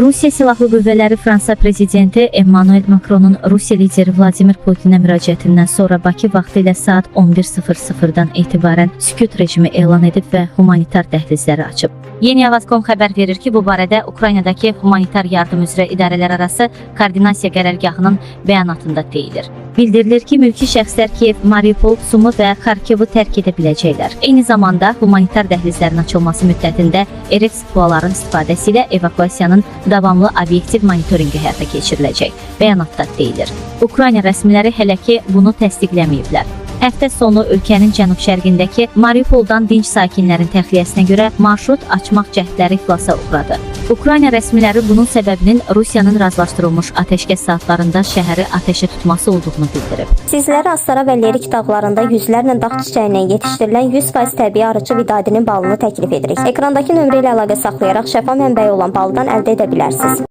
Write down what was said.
Rusiya Silahlı Qüvvələri Fransa prezidenti Emmanuel Macronun Rusiya lideri Vladimir Putinə müraciətindən sonra Bakı vaxtı ilə saat 11:00-dan etibarən sükut rejimi elan edib və humanitar dəhlizləri açıb. Yeni Avazkom xəbər verir ki, bu barədə Ukraynadakı humanitar yardım üzrə idarələr arası koordinasiya qərargahının bəyanatında deyilir. Bildirilir ki, mülki şəxslər Kiyev, Mariupol, Sumu və Xarkovu tərk edə biləcəklər. Eyni zamanda humanitar dəhlizlərin açılması müddətində RF SPUAların istifadəsi ilə evakuasiyanın davamlı obyektiv monitorinqi həyata keçiriləcək. Bəyanatda deyilir. Ukrayna rəsmiləri hələ ki bunu təsdiqləməyiblər. Həftə sonu ölkənin cənub-şərqindəki Mariupoldan dinc sakinlərin təxliyəsinə görə marşrut açmaq cəhdləri iflasa uğradı. Ukrayna rəsmiləri bunun səbəbinin Rusiyanın razılaşdırılmış atəşkəs saatlarında şəhəri atəşə tutması olduğunu bildirib. Sizlərə Astara və Lerik dağlarında yüzlərlə dağ çiçəyindən yetişdirilən 100% təbii arıcı vidadinin balını təklif edirik. Ekrandakı nömrə ilə əlaqə saxlayaraq şəfa mənbəyi olan baldan əldə edə bilərsiniz.